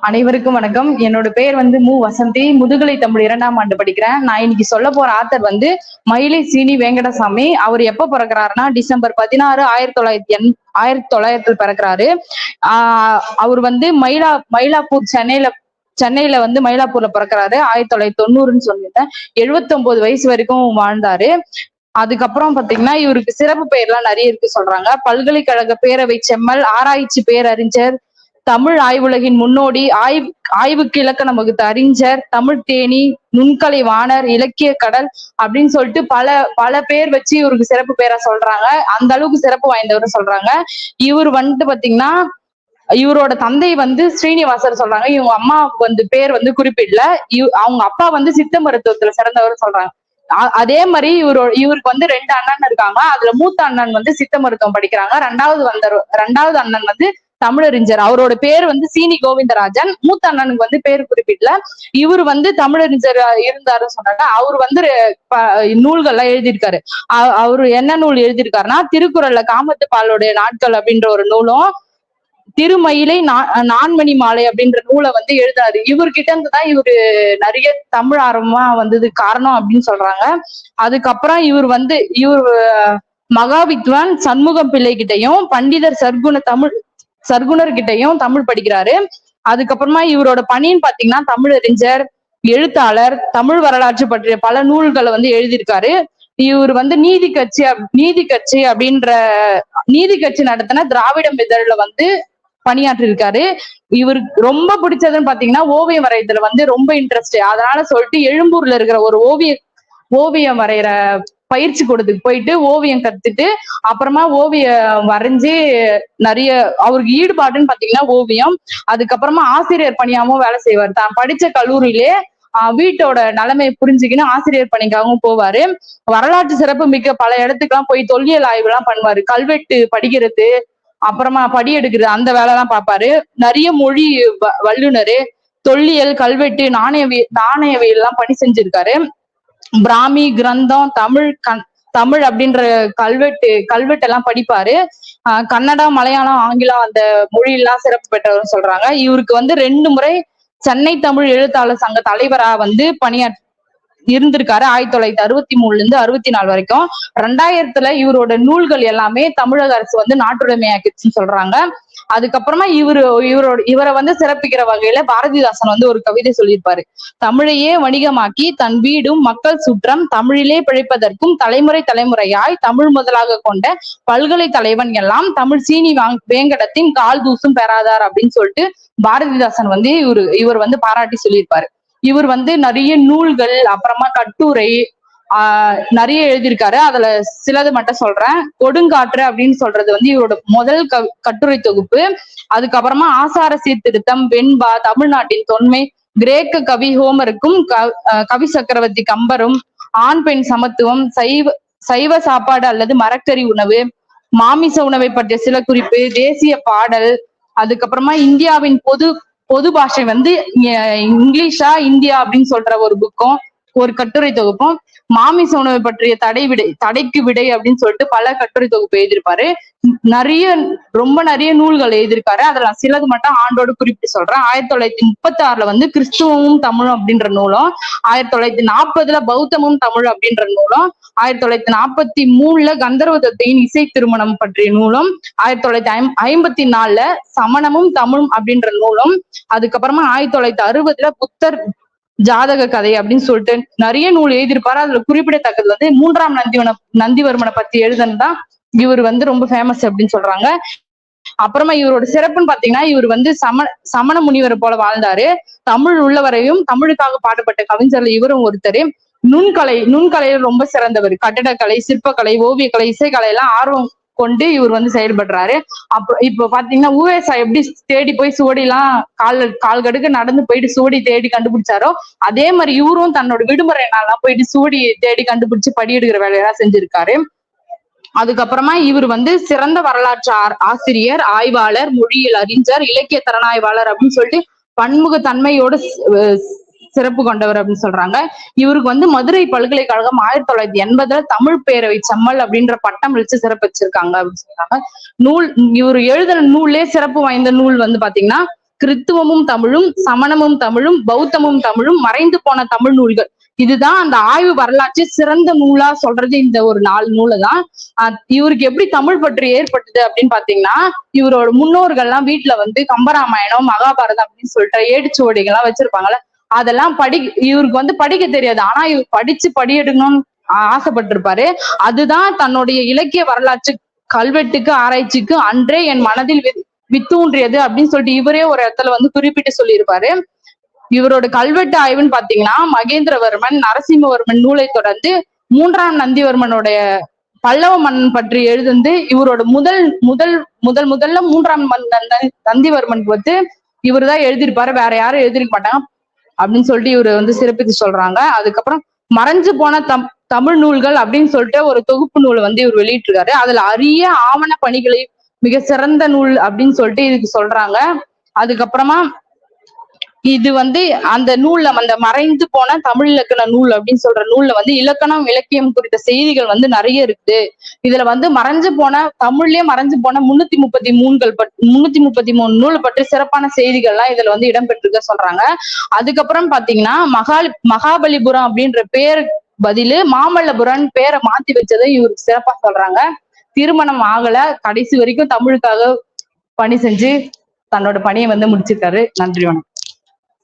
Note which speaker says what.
Speaker 1: அனைவருக்கும் வணக்கம். என்னோட பேர் வந்து மு. வசந்தி. முதுகலை தமிழ் இரண்டாம் ஆண்டு படிக்கிறேன். நான் இன்னைக்கு சொல்ல போற ஆத்தர் வந்து மயிலை சீனி வேங்கடசாமி. அவர் எப்ப பிறக்கிறாருன்னா டிசம்பர் பதினாறு ஆயிரத்தி தொள்ளாயிரத்தி எண் ஆயிரத்தி தொள்ளாயிரத்தில் பிறக்கிறாரு. ஆஹ் அவர் வந்து மயிலா மயிலாப்பூர் சென்னையில சென்னையில வந்து மயிலாப்பூர்ல பிறக்கிறாரு. ஆயிரத்தி தொள்ளாயிரத்தி தொண்ணூறுன்னு சொல்லியிருந்தேன். எழுபத்தி ஒன்பது வயசு வரைக்கும் வாழ்ந்தாரு. அதுக்கப்புறம் பாத்தீங்கன்னா இவருக்கு சிறப்பு பெயர்லாம் நிறைய இருக்கு சொல்றாங்க. பல்கலைக்கழக பேரவை செம்மல் ஆராய்ச்சி பேரறிஞர் தமிழ் ஆய்வுலகின் முன்னோடி ஆய்வு ஆய்வுக்கு இலக்கணம் வகுத்த அறிஞர் தமிழ் தேனி நுண்கலை வாணர் இலக்கிய கடல் அப்படின்னு சொல்லிட்டு பல பல பேர் வச்சு இவருக்கு சிறப்பு பேரா சொல்றாங்க. அந்த அளவுக்கு சிறப்பு வாய்ந்தவர் சொல்றாங்க. இவர் வந்துட்டு பாத்தீங்கன்னா இவரோட தந்தை வந்து ஸ்ரீனிவாசர் சொல்றாங்க. இவங்க அம்மா வந்து பேர் வந்து குறிப்பிடல. இவ் அவங்க அப்பா வந்து சித்த மருத்துவத்துல சிறந்தவர் சொல்றாங்க. அதே மாதிரி இவரோட இவருக்கு வந்து ரெண்டு அண்ணன் இருக்காங்க. அதுல மூத்த அண்ணன் வந்து சித்த மருத்துவம் படிக்கிறாங்க. ரெண்டாவது வந்த ரெண்டாவது அண்ணன் வந்து தமிழறிஞர். அவரோட பேர் வந்து சீனி கோவிந்தராஜன். மூத்த அண்ணனுக்கு வந்து பேர் குறிப்பிடல. இவர் வந்து தமிழறிஞர் இருந்தாருன்னு சொன்னாங்க. அவர் வந்து ப- நூல்கள்லாம் எழுதியிருக்காரு. அவரு என்ன நூல் எழுதியிருக்காருன்னா திருக்குறள்ல காமத்துபாலோடைய நாட்கள் அப்படின்ற ஒரு நூலும் திருமயிலை நா- நான்மணி மாலை அப்படின்ற நூலை வந்து எழுதினாரு. இவர்கிட்ட இருந்து தான் இவரு நிறைய தமிழ் ஆர்வமா வந்தது காரணம் அப்படின்னு சொல்றாங்க. அதுக்கப்புறம் இவர் வந்து இவர் மகாவித்வான் சண்முகம் பிள்ளை கிட்டையும் பண்டிதர் சர்க்குண தமிழ் சர்க்குணர் கிட்டையும் தமிழ் படிக்கிறாரு. அதுக்கப்புறமா இவரோட பணின்னு பாத்தீங்கன்னா தமிழறிஞர் எழுத்தாளர் தமிழ் வரலாற்று பற்றிய பல நூல்களை வந்து எழுதியிருக்காரு. இவர் வந்து நீதி கட்சி அப்- நீதி கட்சி அப்படின்ற நீதி கட்சி நடத்தின திராவிடம் இதழ்ல வந்து பணியாற்றிருக்காரு இவருக்கு ரொம்ப பிடிச்சதுன்னு பாத்தீங்கன்னா ஓவியம் வரையறதுல வந்து ரொம்ப இன்ட்ரெஸ்ட் அதனால சொல்லிட்டு எழும்பூர்ல இருக்கிற ஒரு ஓவிய ஓவியம் வரைகிற பயிற்சி கூடத்துக்கு போயிட்டு ஓவியம் கத்துட்டு அப்புறமா ஓவியம் வரைஞ்சு நிறைய அவருக்கு ஈடுபாடுன்னு பாத்தீங்கன்னா ஓவியம். அதுக்கப்புறமா ஆசிரியர் பணியாவும் வேலை செய்வார். தான் படிச்ச கல்லூரியிலே வீட்டோட நிலைமையை புரிஞ்சுக்கின்னு ஆசிரியர் பணிக்காகவும் போவாரு. வரலாற்று சிறப்பு மிக்க பல இடத்துக்கெல்லாம் போய் தொல்லியல் ஆய்வு எல்லாம் பண்ணுவாரு. கல்வெட்டு படிக்கிறது அப்புறமா படி எடுக்கிறது அந்த வேலை எல்லாம் பார்ப்பாரு நிறைய மொழி வ- தொல்லியல் கல்வெட்டு நாணயவியல் நாணயவியல் எல்லாம் பணி செஞ்சிருக்காரு. பிராமி கிரந்தம் தமிழ் கண் தமிழ் அப்படின்ற கல்வெட்டு கல்வெட்டு எல்லாம் படிப்பாரு. ஆஹ் கன்னடா மலையாளம் ஆங்கிலம் அந்த மொழியெல்லாம் சிறப்பு பெற்றவர் சொல்றாங்க. இவருக்கு வந்து ரெண்டு முறை சென்னை தமிழ் எழுத்தாளர் சங்க தலைவரா வந்து பணியாற்றி இருந்திருக்காரு. ஆயிரத்தி தொள்ளாயிரத்தி அறுபத்தி மூணுல இருந்து அறுபத்தி நாலு வரைக்கும். ரெண்டாயிரத்துல இவரோட நூல்கள் எல்லாமே தமிழக அரசு வந்து நாட்டுடைமையாக்கிச்சுன்னு சொல்றாங்க. அதுக்கப்புறமா இவரு இவரோட இவரை வந்து சிறப்பிக்கிற வகையில பாரதிதாசன் வந்து ஒரு கவிதை சொல்லியிருப்பாரு. தமிழையே வணிகமாக்கி தன் வீடும் மக்கள் சுற்றம் தமிழிலே பிழைப்பதற்கும் தலைமுறை தலைமுறையாய் தமிழ் முதலாக கொண்ட பல்கலை தலைவன் எல்லாம் தமிழ் சீனி வாங் வேங்கடத்தின் கால் தூசும் பெறாதார் அப்படின்னு சொல்லிட்டு பாரதிதாசன் வந்து இவரு இவர் வந்து பாராட்டி சொல்லியிருப்பாரு. இவர் வந்து நிறைய நூல்கள் அப்புறமா கட்டுரை ஆஹ் நிறைய எழுதியிருக்காரு. அதுல சிலது மட்டும் சொல்றேன். கொடுங்காற்று அப்படின்னு சொல்றது வந்து இவரோட முதல் க கட்டுரை தொகுப்பு. அதுக்கப்புறமா ஆசார சீர்திருத்தம் வெண்பா தமிழ்நாட்டின் தொன்மை கிரேக்க கவி ஹோமருக்கும் கவி சக்கரவர்த்தி கம்பரும் ஆண் பெண் சமத்துவம் சைவ சைவ சாப்பாடு அல்லது மரக்கறி உணவு மாமிச உணவை பற்றிய சில குறிப்பு தேசிய பாடல் அதுக்கப்புறமா இந்தியாவின் பொது பொது பாஷை வந்து இங்கிலீஷா இந்தியா அப்படின்னு சொல்ற ஒரு புக்கும் ஒரு கட்டுரை தொகுப்பும் மாமிச உணவு பற்றிய தடை விடை தடைக்கு விடை அப்படின்னு சொல்லிட்டு பல கட்டுரை தொகுப்பு எழுதியிருப்பாரு. நிறைய ரொம்ப நிறைய நூல்கள் எழுதியிருக்காரு. அதுல நான் சிலது மட்டும் ஆண்டோடு குறிப்பிட்டு சொல்றேன். ஆயிரத்தி தொள்ளாயிரத்தி முப்பத்தி ஆறுல வந்து கிறிஸ்துவமும் தமிழும் அப்படின்ற நூலும் ஆயிரத்தி தொள்ளாயிரத்தி நாற்பதுல பௌத்தமும் தமிழ் அப்படின்ற நூலும் ஆயிரத்தி தொள்ளாயிரத்தி நாற்பத்தி மூணுல கந்தர்வதத்தையின் இசை திருமணம் பற்றிய நூலும் ஆயிரத்தி தொள்ளாயிரத்தி ஐம் ஐம்பத்தி நாலுல சமணமும் தமிழும் அப்படின்ற நூலும் அதுக்கப்புறமா ஆயிரத்தி தொள்ளாயிரத்தி அறுபதுல புத்தர் ஜாதக கதை அப்படின்னு சொல்லிட்டு நிறைய நூல் எழுதியிருப்பாரு. அதுல குறிப்பிடத்தக்கது வந்து மூன்றாம் நந்திவன நந்திவர்மனை பத்தி எழுதுனதுதான் இவர் வந்து ரொம்ப ஃபேமஸ் அப்படின்னு சொல்றாங்க. அப்புறமா இவரோட சிறப்புன்னு பாத்தீங்கன்னா இவர் வந்து சம சமண முனிவரை போல வாழ்ந்தாரு. தமிழ் உள்ளவரையும் தமிழுக்காக பாடுபட்ட கவிஞர்ல இவரும் ஒருத்தர். நுண்கலை நுண்கலையில ரொம்ப சிறந்தவர். கட்டடக்கலை சிற்பக்கலை ஓவியக்கலை இசைக்கலை எல்லாம் ஆர்வம் கொண்டு இவர் வந்து செயல்படுறாரு. அப்ப இப்ப பாத்தீங்கன்னா ஊவேசா எப்படி தேடி போய் சுவடி எல்லாம் கால் கால் கடுக்க நடந்து போயிட்டு சுவடி தேடி கண்டுபிடிச்சாரோ அதே மாதிரி இவரும் தன்னோட விடுமுறை நாள்லாம் போயிட்டு சுவடி தேடி கண்டுபிடிச்சு படியெடுக்கிற வேலையெல்லாம் செஞ்சிருக்காரு. அதுக்கப்புறமா இவர் வந்து சிறந்த வரலாற்று ஆசிரியர் ஆய்வாளர் மொழியியல் அறிஞர் இலக்கிய திறனாய்வாளர் அப்படின்னு சொல்லிட்டு பன்முக தன்மையோட சிறப்பு கொண்டவர் அப்படின்னு சொல்றாங்க. இவருக்கு வந்து மதுரை பல்கலைக்கழகம் ஆயிரத்தி தொள்ளாயிரத்தி எண்பதுல தமிழ் பேரவை செம்மல் அப்படின்ற பட்டம் வச்சு சிறப்பிச்சிருக்காங்க அப்படின்னு சொல்றாங்க. நூல் இவர் எழுதுற நூல்லே சிறப்பு வாய்ந்த நூல் வந்து பாத்தீங்கன்னா கிறித்துவமும் தமிழும் சமணமும் தமிழும் பௌத்தமும் தமிழும் மறைந்து போன தமிழ் நூல்கள். இதுதான் அந்த ஆய்வு வரலாற்று சிறந்த நூலா சொல்றது இந்த ஒரு நாலு நூலை தான். அஹ் இவருக்கு எப்படி தமிழ் பற்று ஏற்பட்டது அப்படின்னு பாத்தீங்கன்னா இவரோட முன்னோர்கள்லாம் வீட்டுல வந்து கம்பராமாயணம் மகாபாரதம் அப்படின்னு சொல்லிட்டு ஏடுச்சுவடிகள்லாம் வச்சிருப்பாங்கல்ல அதெல்லாம் படி இவருக்கு வந்து படிக்க தெரியாது. ஆனா இவர் படிச்சு படி எடுக்கணும்னு ஆசைப்பட்டிருப்பாரு. அதுதான் தன்னுடைய இலக்கிய வரலாற்று கல்வெட்டுக்கு ஆராய்ச்சிக்கு அன்றே என் மனதில் வித்தூன்றியது அப்படின்னு சொல்லிட்டு இவரே ஒரு இடத்துல வந்து குறிப்பிட்டு சொல்லியிருப்பாரு. இவரோட கல்வெட்டு ஆய்வுன்னு பாத்தீங்கன்னா மகேந்திரவர்மன் நரசிம்மவர்மன் நூலை தொடர்ந்து மூன்றாம் நந்திவர்மனுடைய பல்லவ மன்னன் பற்றி எழுதுந்து இவரோட முதல் முதல் முதல் முதல்ல மூன்றாம் மன் நந்திவர்மனுக்கு வந்து இவர்தான் எழுதியிருப்பாரு. வேற யாரும் எழுதியிருக்க மாட்டாங்க. அப்படின்னு சொல்லிட்டு இவர் வந்து சிறப்பித்து சொல்றாங்க. அதுக்கப்புறம் மறைஞ்சு போன தம் தமிழ் நூல்கள் அப்படின்னு சொல்லிட்டு ஒரு தொகுப்பு நூலை வந்து இவர் வெளியிட்டிருக்காரு. அதுல அரிய ஆவண பணிகளை மிக சிறந்த நூல் அப்படின்னு சொல்லிட்டு இதுக்கு சொல்றாங்க. அதுக்கப்புறமா இது வந்து அந்த நூல்ல அந்த மறைந்து போன தமிழ் இலக்கண நூல் அப்படின்னு சொல்ற நூல்ல வந்து இலக்கணம் இலக்கியம் குறித்த செய்திகள் வந்து நிறைய இருக்குது. இதுல வந்து மறைஞ்சு போன தமிழ்லயே மறைஞ்சு போன முன்னூத்தி முப்பத்தி மூணுகள் பட் முன்னூத்தி முப்பத்தி மூணு நூல் பற்றி சிறப்பான செய்திகள்லாம் இதுல வந்து இடம்பெற்றிருக்க சொல்றாங்க. அதுக்கப்புறம் பாத்தீங்கன்னா மகா மகாபலிபுரம் அப்படின்ற பேர் பதிலு மாமல்லபுரம் பேரை மாத்தி வச்சதை இவருக்கு சிறப்பா சொல்றாங்க. திருமணம் ஆகல கடைசி வரைக்கும் தமிழுக்காக பணி செஞ்சு தன்னோட பணியை வந்து முடிச்சிருக்காரு. நன்றி வணக்கம்.